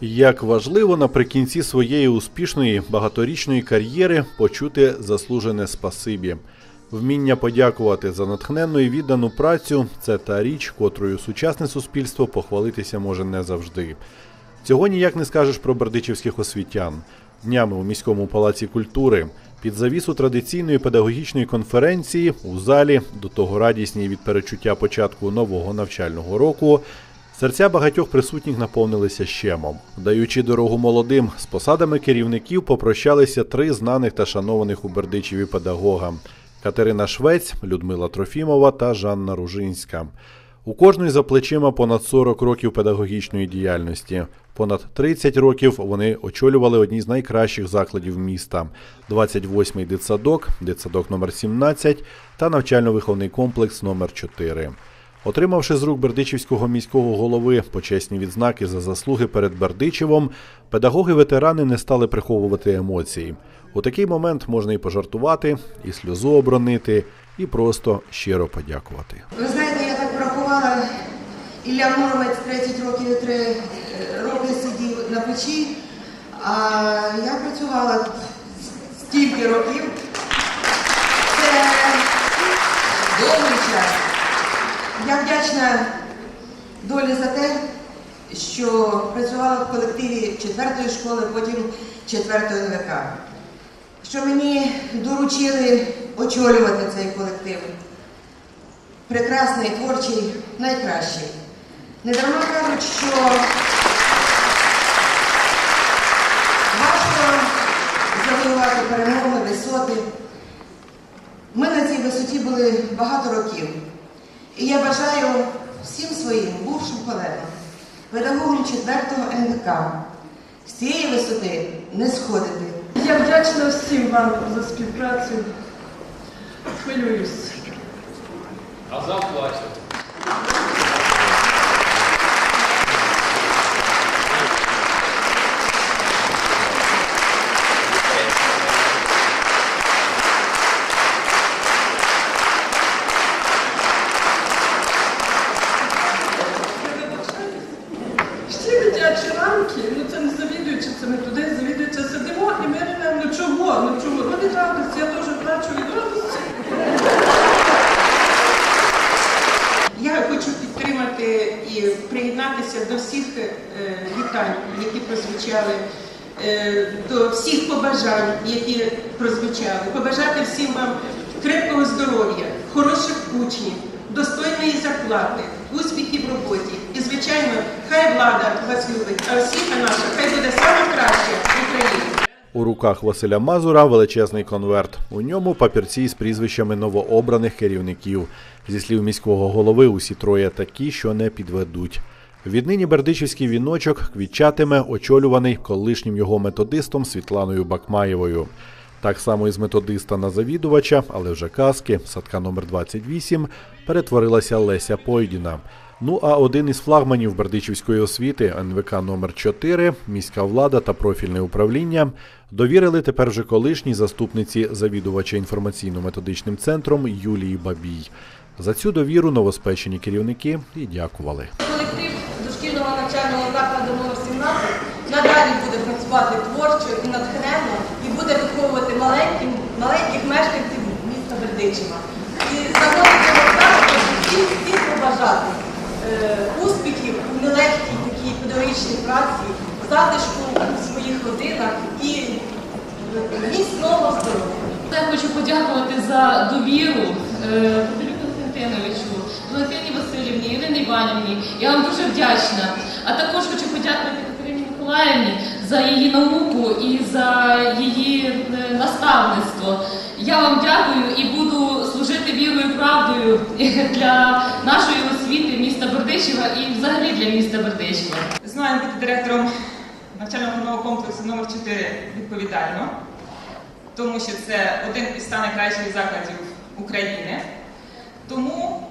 Як важливо наприкінці своєї успішної багаторічної кар'єри почути заслужене спасибі. Вміння подякувати за натхненну і віддану працю це та річ, котрою сучасне суспільство похвалитися може не завжди. Цього ніяк не скажеш про бердичівських освітян. Днями у міському палаці культури під завісу традиційної педагогічної конференції у залі, до того радісні від перечуття початку нового навчального року, Серця багатьох присутніх наповнилися щемом. Даючи дорогу молодим, з посадами керівників попрощалися три знаних та шанованих у Бердичеві педагога: Катерина Швець, Людмила Трофімова та Жанна Ружинська. У кожної за плечима понад 40 років педагогічної діяльності. Понад 30 років вони очолювали одні з найкращих закладів міста: 28-й дитсадок, дитсадок номер 17 та навчально-виховний комплекс номер 4 Отримавши з рук Бердичівського міського голови почесні відзнаки за заслуги перед Бердичевом, педагоги-ветерани не стали приховувати емоції. У такий момент можна і пожартувати, і сльозу обронити, і просто щиро подякувати. Ви знаєте, я так порахувала, Ілля Муромець 30 років 3 роки сидів на печі, а я працювала стільки років. Це довгий час. Я вдячна долі за те, що працювала в колективі 4-ї школи, потім 4-ї НВК. Що мені доручили очолювати цей колектив прекрасний, творчий, найкращий. Недарма кажуть, що важко завоювати перемоги, висоти. Ми на цій висоті були багато років. І я бажаю всім своїм бувшим колегам, педагогам 4-го НВК з цієї висоти не сходити. Я вдячна всім вам за співпрацю. Хвилююсь. А заплачу. Всі дитячі ранки, ну це не завідуючи, це ми туди завідуючи сидимо, і ми ревемо, ну чого, ну чого, ну від радості, я теж плачу від радості. Я хочу підтримати і приєднатися до всіх е, вітань, які прозвучали, е, до всіх побажань, які прозвучали. Побажати всім вам крепкого здоров'я, хороших учнів, достойної зарплати, успіхів в роботі. І, звичайно, хай влада вас любить, а всіх наша хай буде саме краща в Україні. У руках Василя Мазура величезний конверт. У ньому папірці з прізвищами новообраних керівників. Зі слів міського голови, усі троє такі, що не підведуть. Віднині бердичівський віночок квітчатиме, очолюваний колишнім його методистом Світланою Бакмаєвою. Так само із методиста на завідувача, але вже казки, садка номер 28, перетворилася Леся Пойдіна. Ну а один із флагманів Бердичівської освіти НВК номер 4 міська влада та профільне управління довірили тепер вже колишній заступниці завідувача інформаційно-методичним центром Юлії Бабій. За цю довіру новоспечені керівники і дякували. Колектив дошкільного навчального закладу номер 17 надалі буде працювати творчо і натхненно і буде виховувати маленьких, маленьких мешканців міста Бердичева. І загони цього закладу всім всім побажати е, успіхів у нелегкій такій праці, затишку у своїх родинах і міцного здоров'я. Я хочу подякувати за довіру Василю Константиновичу, Валентині Васильівні, Ірині Іванівні. Я вам дуже вдячна. А також хочу подякувати Катерині Миколаївні за її науку і за її е, наставництво. Я вам дякую і буду служити вірою правдою для нашої освіти міста Бердичева і взагалі для міста Бердичева. Знаю бути директором навчально-виховного комплексу номер 4 відповідально, тому що це один із найкращих закладів України. Тому